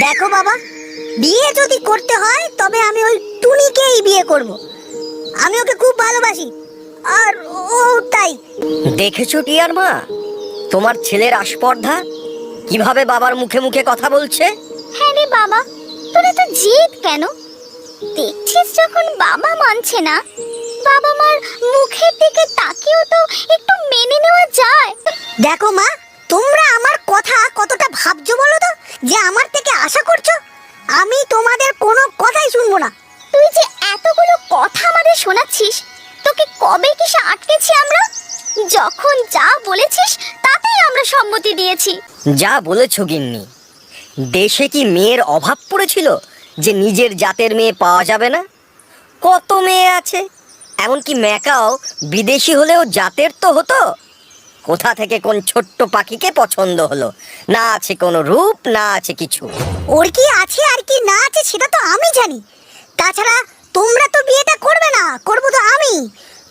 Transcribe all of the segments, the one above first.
দেখো বাবা বিয়ে যদি করতে হয় তবে আমি ওই টুনিকেই বিয়ে করব। আমি ওকে খুব ভালোবাসি আর ও তাই। দেখেছ টিয়ার মা? তোমার ছেলের আস্পর্ধা? কীভাবে বাবার মুখে মুখে কথা বলছে? হ্যাঁ রে বাবা তোর এত জেদ কেন? দেখছিস যখন বাবা মানছে না বাবা মার মুখের দিকে তাকিয়েও তো একটু মেনে নেওয়া যায়। দেখো মা তোমরা আমার কথা কতটা ভাবছ বলো তো? যে আমার শুনব না। তুই যে এতগুলো কথা আমাদের শোনাচ্ছিস তোকে কবে কিসে আটকেছি আমরা? যখন যা বলেছিস তাতেই আমরা সম্মতি দিয়েছি। যা বলেছ গিন্নি দেশে কি মেয়ের অভাব পড়েছিল যে নিজের জাতের মেয়ে পাওয়া যাবে না? কত মেয়ে আছে এমনকি ম্যাকাও বিদেশি হলেও জাতের তো হতো। কোথা থেকে কোন ছোট্ট পাখিকে পছন্দ হলো? না আছে কোনো রূপ না আছে কিছু। ওর কি আছে আর কি না আছে সেটা তো আমি জানি। তাছাড়া তোমরা তো বিয়েটা করবে না করব তো আমি।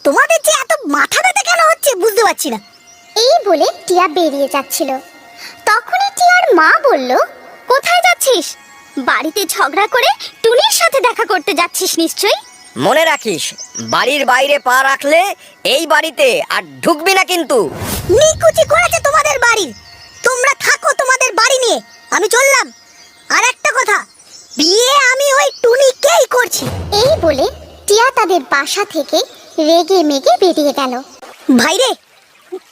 তোমাদের যে এত মাথা ব্যথা কেন হচ্ছে বুঝতে পারছি না। এই বলে টিয়া বেরিয়ে যাচ্ছিল। তখনই টিয়ার মা বলল কোথায় যাচ্ছিস? বাড়িতে ঝগড়া করে টুনির সাথে দেখা করতে যাচ্ছিস নিশ্চয়ই? মনে রাখিস বাড়ির বাইরে পা রাখলে এই বাড়িতে আর ঢুকবি না কিন্তু। নিকুচি করেছে তোমাদের বাড়ি। তোমরা থাকো তোমাদের বাড়ি নিয়ে আমি চললাম। আর একটা কথা বিয়ে আমি ওই টুনিকেই করছি। এই বলে টিয়া তাদের বাসা থেকে রেগে মেগে বেরিয়ে গেল। ভাই রে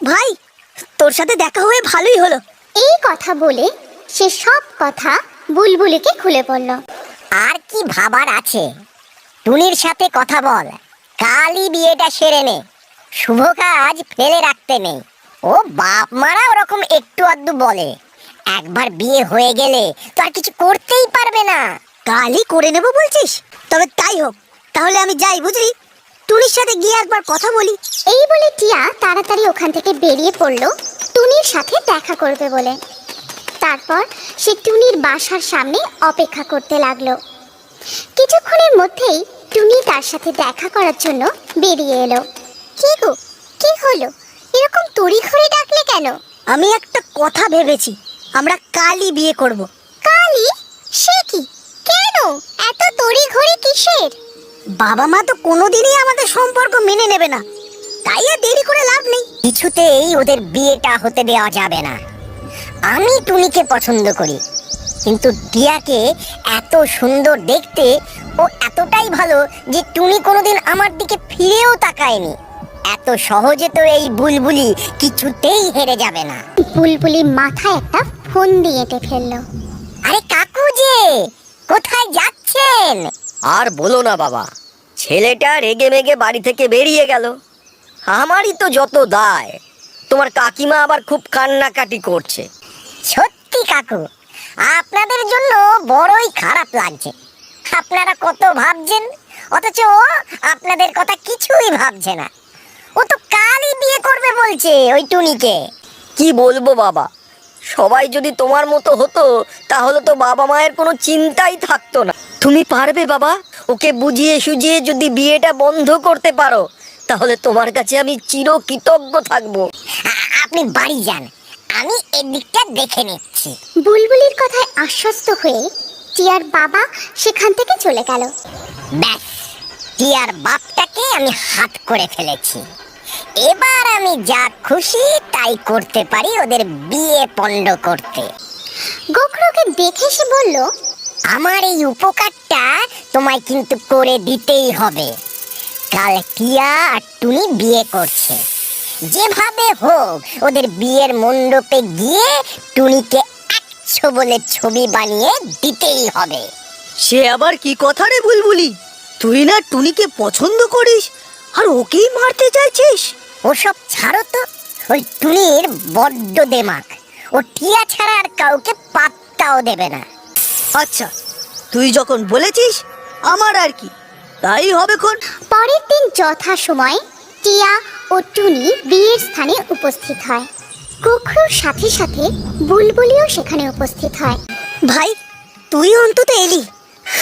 ভাই তোর সাথে দেখা হয়ে ভালোই হলো। এই কথা বলে সে সব কথা বুলবুলিকে খুলে বলল। আর কি ভাবার আছে? টুনির সাথে কথা বল কালই বিয়েটা সেরে নে। শুভ কাজ ফেলে রাখতে নেই। ও বাপ মারা ওরকম একটু আধটু বলে। একবার বিয়ে হয়ে গেলে তো আর কিছু করতেই পারবে না। কালই করে নেব বলছিস? তবে তাই হোক তাহলে আমি যাই বুঝলি? টুনির সাথে গিয়ে একবার কথা বলি। এই বলে টিয়া তাড়াতাড়ি ওখান থেকে বেরিয়ে পড়ল। টুনির সাথে দেখা করবে বলে। তারপর সে টুনির বাসার সামনে অপেক্ষা করতে লাগল। কিছুক্ষণের মধ্যেই টুনি তার সাথে দেখা করার জন্য বেরিয়ে এলো। কি গো? কি হলো? এরকম তড়িঘড়ি ডাকলে কেন? আমি একটা কথা ভেবেছি। আমরা কালই বিয়ে করব। কালি সে কি? এত তড়িঘড়ি কিসের? বাবা মা তো কোনোদিনই আমাদের সম্পর্ক মেনে নেবে না। তাই আর দেরি করে লাভ নেই। কিছুতেই ওদের বিয়েটা হতে দেওয়া যাবে না। আমি টুনিকে পছন্দ করি। কিন্তু টিয়াকে এত সুন্দর দেখতে ও এতটাই ভালো যে টুনি কোনোদিন আমার দিকে ফিরেও তাকায়নি। এত সহজে তো এই বুলবুলি কিছুতেই হেরে যাবে না। বুলবুলি মাথায় একটা ফোন দিয়ে এঁটে ফেলল। আরে কাকু যে! কোথায় যাচ্ছেন? আর বলো না বাবা ছেলেটা রেগে মেগে বাড়ি থেকে বেরিয়ে গেল। আমারই তো যত দায় তোমার কাকিমা আবার খুব কান্নাকাটি করছে। সত্যি কাকু আপনাদের জন্য বড়ই খারাপ লাগছে। আপনারা কত ভাবছেন? অথচ ও আপনাদের কথা কিছুই ভাবছে না। ও তো কালই বিয়ে করবে বলছে ওই টুনিকে। কি বলব বাবা সবাই যদি তোমার মতো হতো তাহলে তো বাবা মায়ের কোনো চিন্তাই থাকতো না। তুমি পারবে বাবা ওকে বুঝিয়ে সুঝিয়ে যদি বিয়েটা বন্ধ করতে পারো তাহলে তোমার কাছে আমি চিরকৃতজ্ঞ থাকব। আপনি বাড়ি যান আমি এদিকটা দেখে নিচ্ছি। বুলবুলির কথায় আশ্বস্ত হয়ে টিয়ার বাবা সেখান থেকে চলে গেল। ব্যাস টিয়ার বাপটাকে আমি হাত করে ফেলেছি। এবার আমি যা খুশি তাই করতে পারি ওদের বিয়ে পণ্ড করতে। গোখরোকে দেখে সে বলল আমার এই উপকারটা তোমায় কিন্তু করে দিতেই হবে। কাল টিয়া আর টুনি বিয়ে করছে। যেভাবে হোক ওদের বিয়ের মণ্ডপে গিয়ে টুনিকে একশো বলে ছবি বানিয়ে দিতেই হবে। সে আবার কি কথা রে বুলবুলি? তুই না টুনিকে পছন্দ করিস? আর ওকেই মারতে চাইছিস? ওসব ছাড়ো তো। ওই টুনির বড্ড দেমাক। ও টিয়া ছাড়া আর কাউকে পাত্তাও দেবে না। আচ্ছা তুই যখন বলেছিস আমার আর কি? তাই হবে কোন পরের দিন যথা সময় টিয়া ও টুনি বিয়ের স্থানে উপস্থিত হয়। গোখরোর সাথে সাথে বুলবুলিও সেখানে উপস্থিত হয়। ভাই তুই অন্তত এলি।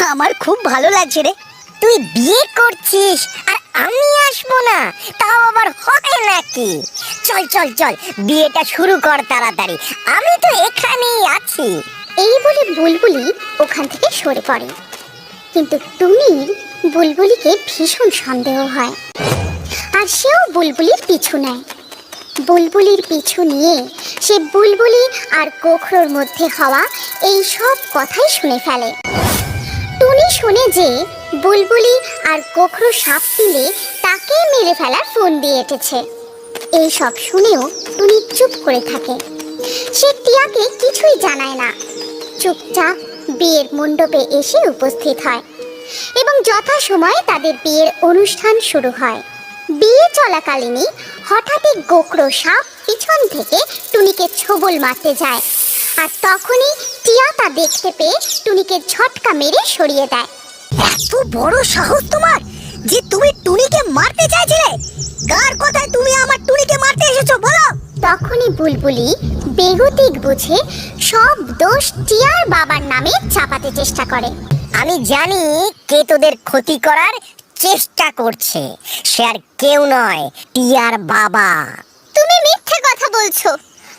আমার খুব ভালো লাগছে রে। তুই বিয়ে করছিস আর আমি আসব না, তাও আবার হয় নাকি? চল চল চল, বিয়েটা শুরু কর তাড়াতাড়ি, আমি তো এখানেই আছি। এই বলে বুলবুলি ওখান থেকে সরে পড়ে। কিন্তু টুনির বুলবুলিকে ভীষণ সন্দেহ হয়। আর সেও বুলবুলির পিছু নেয়। বুলবুলির পিছু নিয়ে সে বুলবুলি আর গোখরোর মধ্যে হওয়া এই সব কথাই শুনে ফেলে। টুনি শুনে যে বুলবুলি আর গোখরো সাপ মিলে তাকে মেরে ফেলার ফোন দিয়ে এঁটেছে। এই সব শুনেও টুনি চুপ করে থাকে। সে টিয়াকে কিছুই জানায় না। চুপচাপ বিয়ের মণ্ডপে এসে উপস্থিত হয় এবং যথাসময়ে তাদের বিয়ের অনুষ্ঠান শুরু হয়। বিয়ে চলাকালীনই হঠাৎই গোকরো সাপ পিছন থেকে টুনিকে ছোবল মারতে যায়। আর তখনই টিয়া তা দেখতে পেয়ে টুনিকে ঝটকা মেরে সরিয়ে দেয়। এত বড় সাহস তোমার যে তুমি টুনিকে মারতে চাইছিলে? কার কথায় তুমি আমার টুনিকে মারতে এসেছ বলো? তখনই বুলবুলি বেগতিক বুঝে সব দোষ টিয়ার বাবার নামে চাপাতে চেষ্টা করে। আমি জানি কে তোদের ক্ষতি করার চেষ্টা করছে। সে আর কেউ নয় টিয়ার বাবা। তুমি মিথ্যে কথা বলছো।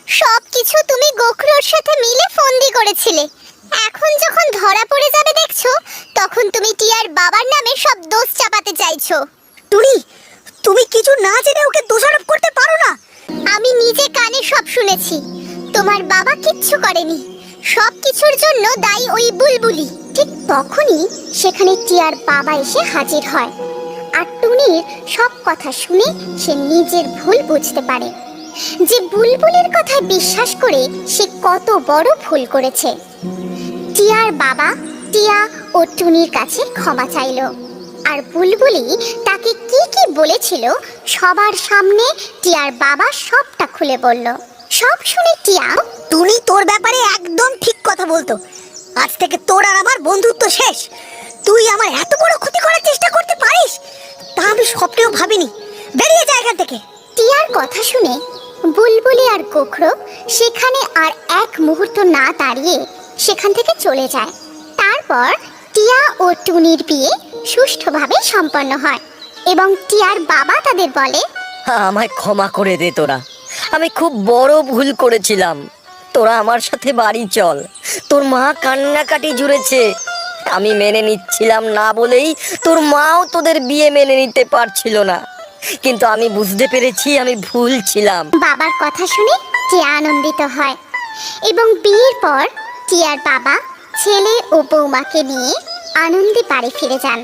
সব কিছু তুমি গোখরোর সাথে মিলে ফন্দি করেছিলে। এখন যখন ধরা পড়ে যাবে দেখছ তখন তুমি টিয়ার বাবার নামে সব দোষ চাপাতে চাইছো। টুনি তুমি কিছু না জেনে ওকে দোষারোপ করতে পারো না। আমি নিজে কানে সব শুনেছি। তোমার বাবা কিচ্ছু করেনি। সব কিছুর জন্য দায়ী ওই বুলবুলি। ঠিক তখনই সেখানে টিয়ার বাবা এসে হাজির হয়। আর টুনির সব কথা শুনে সে নিজের ভুল বুঝতে পারে। যে বুলবুলির কথা বিশ্বাস করে সে কত বড় ভুল করেছে। টিয়ার বাবা টিয়া ও টুনির কাছে ক্ষমা চাইলো। আর বুলবুলি তাকে কি কি বলেছিল সবার সামনে টিয়ার বাবা সবটা খুলে বলল। সব শুনে টিয়া টুনি তোর ব্যাপারে একদম ঠিক কথা বলতো। আজ থেকে তোর আর আমার বন্ধুত্ব শেষ। তুই আমার এত বড় ক্ষতি করার চেষ্টা করতে পারিস? তা আমি স্বপ্নেও ভাবিনি। বেরিয়ে যা এখান থেকে। টিয়ার কথা শুনে বুলবুলি আর কোখরো সেখানে আর এক মুহূর্ত না দাঁড়িয়ে সেখান থেকে চলে যায়। তারপর টিয়া ও টুনির বিয়ে সুষ্ঠুভাবে সম্পন্ন হয় এবং টিয়ার বাবা তাদের বলে আমায় ক্ষমা করে দে তোরা। আমি খুব বড় ভুল করেছিলাম। তোরা আমার সাথে বাড়ি চল। তোর মা কান্নাকাটি জুড়েছে। আমি মেনে নিচ্ছিলাম না বলেই তোর মাও তোদের বিয়ে মেনে নিতে পারছিল না। কিন্তু আমি বুঝতে পেরেছি আমি ভুল ছিলাম। বাবার কথা শুনে টিয়া আনন্দিত হয় এবং বিয়ের পর টিয়ার বাবা ছেলে ও বৌমাকে নিয়ে আনন্দে বাড়ি ফিরে যান।